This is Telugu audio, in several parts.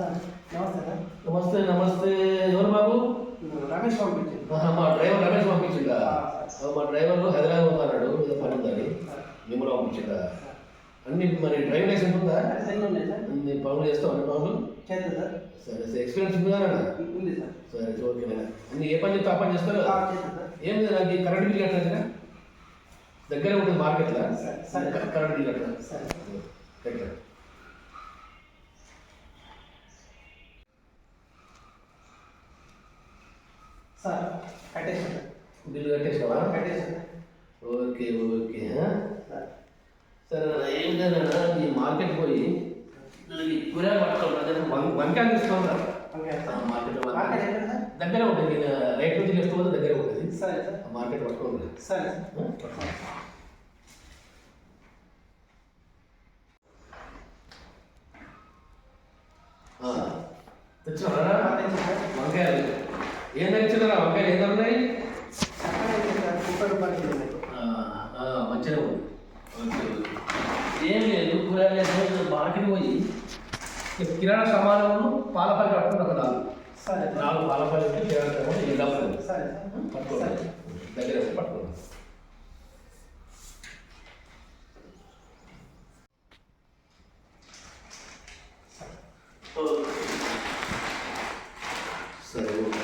సార్ నమస్తే సార్. నమస్తే నమస్తే. ఎవరు బాబు? రమేష్ పంపించింది మా డ్రైవర్ రమేష్ పంపించిందా? మా డ్రైవర్ హైదరాబాద్ అన్నాడు ఏదో పని ఉందని మిమ్మల్ని పంపించిందా? అన్ని మరి డ్రైవింగ్ లైసెన్స్ ఉందా? అన్ని పనులు చేస్తావు అన్ని పనులు? సార్. సరే సరే. ఎక్స్పీరియన్స్ ఉందా? ఉంది సార్. సరే ఓకే. అన్ని. ఏ పని చెప్తే ఆ పని చేస్తారు? ఏం లేదు నాకు కరెంట్ బిల్ కట్టలేదుగా దగ్గర ఉంటుంది మార్కెట్లో. కరెంట్ బిల్ కట్టడం సరే. కట్టా సార్ కట్టేసాను సార్ బిల్లు కట్టేసావా కట్టేసాను సార్ ఓకే ఓకే? సార్ సరే నాన్న, ఏం లేదన్నా ఈ మార్కెట్ పోయి కూరగాయలు పట్టుకోవాలి వన్ వంకాయలు తీసుకోవాలి మార్కెట్ దగ్గర ఉంటుంది రైట్ నుంచి పోతే దగ్గర ఉంటుంది. సరే సార్. మార్కెట్ పట్టుకోండి. సరే ఆ, తెచ్చాను. వంకాయలు. ఏం తెచ్చినారా వంకాయలు ఏం ఉన్నాయి. మంచిగా ఏం లేదు కూరగాయలు మార్కెట్ పోయి కిరాణా సామాను పాల ప్యాకెట్ పట్టుకుని ఒక నాలుగు. సరే. నాలుగు పాల ప్యాకెట్ కిరాణా సామాను ఏం కావాలి సరే. సరే. దగ్గర పట్టుకోండి. సరే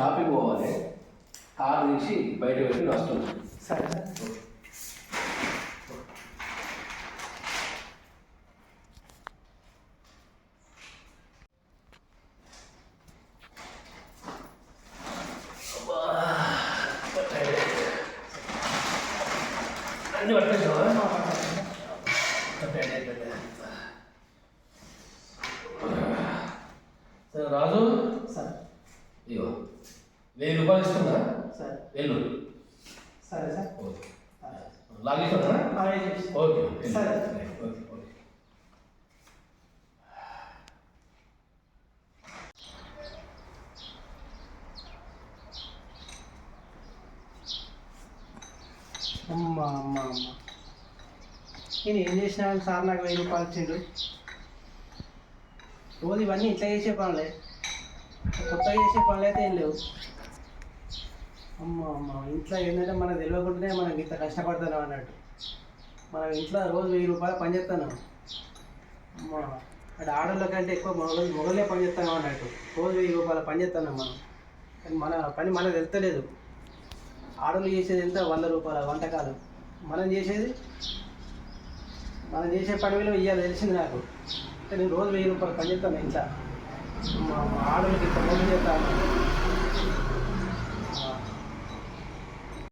షాపింగ్ పోవాలి. కార్ తీసి బయట పెట్టి వస్తున్నాం. సరే సార్. అన్ని పట్టేసావా రాజు. సరే. ఇగో వెయ్యి రూపాయలు ఇస్తున్నా? సరే. వెళ్ళు సరే సార్. ఓకే. లాగేస్తున్నా ఓకే సరే. ఓకే అమ్మ అమ్మ అమ్మ. నేను ఏం చేసినా సార్ నాకు వెయ్యి రూపాయలు ఇచ్చిండు. రోజు ఇవన్నీ ఇట్లా చేసే పనులే. కొత్తగా చేసే పనులు అయితే ఏం లేవు. అమ్మ అమ్మ ఇంట్లో ఏంటంటే మనకు తెలియకుండానే మనం ఇంత కష్టపడుతున్నాం అన్నట్టు. మనం ఇంట్లో రోజు వెయ్యి రూపాయలు పని అంటే అమ్మ ఆడోళ్ళ కంటే ఎక్కువ మొగలు మొగలే పని చేస్తాను అన్నట్టు. రోజు వెయ్యి రూపాయలు పని చేస్తున్నాం మనం. కానీ మన పని మనకు తెలుస్తలేదు. ఆడోళ్ళు చేసేది ఎంత? వంద రూపాయల వంటకాలు. మనం చేసేది మనం చేసే పని విలువ ఇవ్వాలి తెలిసింది నాకు. అంటే నేను రోజు వెయ్యి రూపాయలు పని చేస్తాను ఇంట్లో. ఆడోళ్ళకి ఇంత మొదలు చేస్తాను